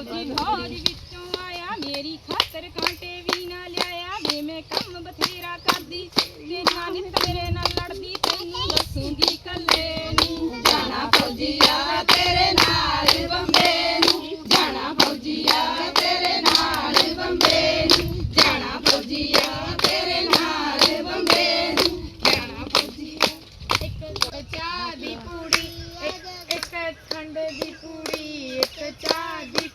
ਫੌਜੀ ਫੌਜ ਵਿੱਚੋਂ ਆਇਆ, ਮੇਰੀ ਖਾਤਰ ਕਾਂਟੇ ਵੀ ਨਾ ਲਿਆਇਆ। ਵੇ ਮੈਂ ਕੰਮ ਬਥੇਰਾ ਕਰਦੀ, ਤੇ ਨਾ ਨਿਤ ਨਾਲ ਲੜਦੀ ਤੈਨੂੰ ਦੱਸੂਗੀ ਕੱਲੇ ਨੂੰ, ਜਾਣਾ ਫੌਜੀਆ ਤੇਰੇ ਨਾਲ ਬੰਬੇ ਨੂੰ। ਜਾਣਾ ਫੌਜੀਆ ਤੇਰੇ ਨਾਲ ਬੰਬੇ ਨੂੰ। ਜਾਣਾ ਫੌਜੀਆ ਤੇਰੇ ਨਾਲ ਬੰਬੇ ਨੂੰ। ਜਾਣਾ ਫੌਜੀਆ। ਇੱਕ ਚਾਹ ਦੀ ਪੂੜੀ ਇੱਕ ਖੰਡ ਦੀ ਪੂੜੀ, ਇੱਕ ਚਾਹ ਦੀ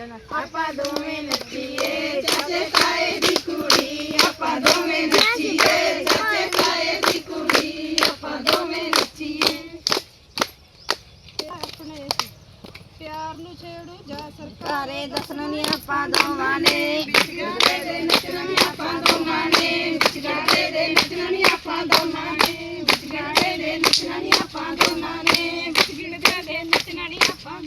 ਆਪਾਂ ਦੋਵੇਂ ਨੱਚੀਏ ਚਾਚੇ ਤਾਏ ਦੀ ਕੁੜੀ ਆਪਾਂ ਦੋਵੇਂ ਨੱਚੀਏ ਚਾਚੇ ਤਾਏ ਦੀ ਕੁੜੀ ਆਪਾਂ ਦੋਵੇਂ ਨੱਚੀਏ। ਆਪਣੇ ਪਿਆਰ ਨੂੰ ਛੇੜੂ ਜਾ ਸਰਕਾਰੇ ਦੱਸਣਾ ਨਹੀਂ ਆਪਾਂ ਦੋਵਾਂ ਨੇ। ਵਿਚਗਾੜੇ ਦੇ ਨੱਚਣਾ ਨਹੀਂ ਆਪਾਂ ਦੋਵਾਂ ਨੇ। ਵਿਚਗਾੜੇ ਦੇ ਨੱਚਣਾ ਨਹੀਂ ਆਪਾਂ ਦੋਵਾਂ ਨੇ। ਵਿਚਗਾੜੇ ਦੇ ਨੱਚਣਾ ਨਹੀਂ ਆਪਾਂ ਦੋਵਾਂ ਨੇ। ਵਿਚਗਿਣਦੇ ਦੇ ਨੱਚਣਾ ਨਹੀਂ ਆਪਾਂ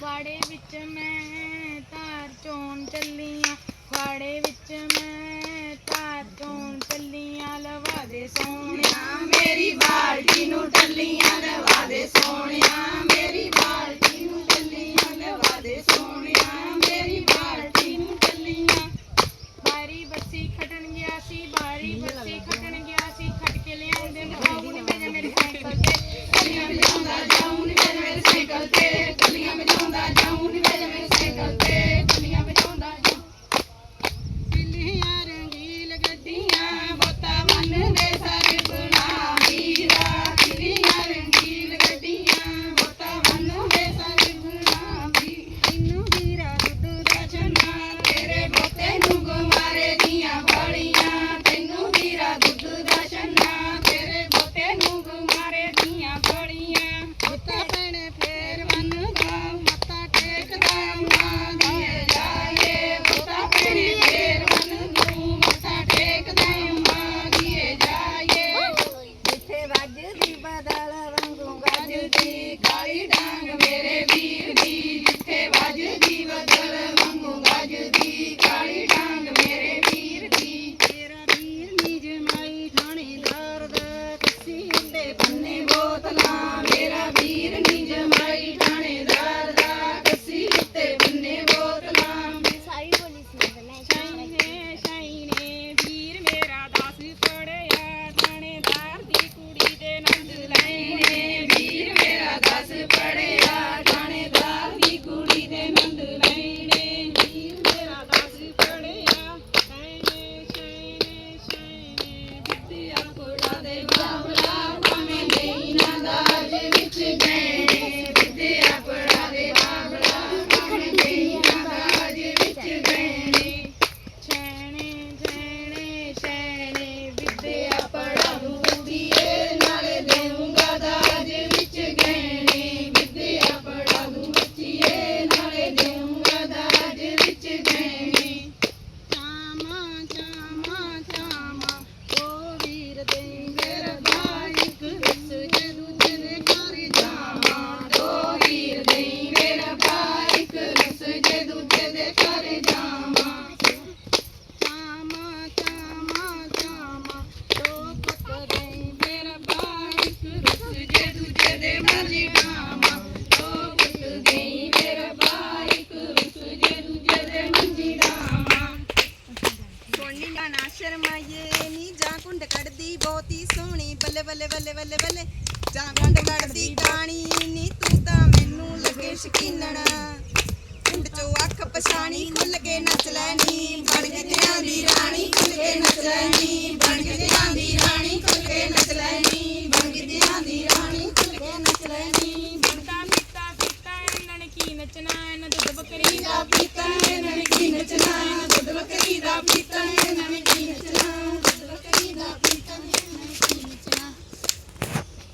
ਵਾੜੇ ਵਿੱਚ ਮੈਂ ਧਾਰ ਚੋਣ ਚੱਲੀਆਂ ਵਾੜੇ ਵਿੱਚ ਮੈਂ ਧਾਰ ਚੋਣ you done? ਬਹੁਤੀ ਸੋਹਣੀ, ਬੱਲੇ ਬੱਲੇ ਬੱਲੇ ਬੱਲੇ ਬੱਲੇ। ਜਾਂ ਵੰਡ ਕਰਦੀ ਕਾਣੀ, ਨੀ ਤੂੰ ਤਾਂ ਮੈਨੂੰ ਲੱਗੇ ਸ਼ਕੀਨਣਾ। ਪਿੰਡ ਚੋਂ ਅੱਖ ਪਛਾਣੀ, ਖੁੱਲ ਕੇ ਨੱਚ ਲੈਣੀ, ਬਣ ਕੇ ਦੀ ਰਾਣੀ, ਖੁੱਲ ਕੇ ਨੱਚ ਲੈਣੀ, ਬਣ ਕੇ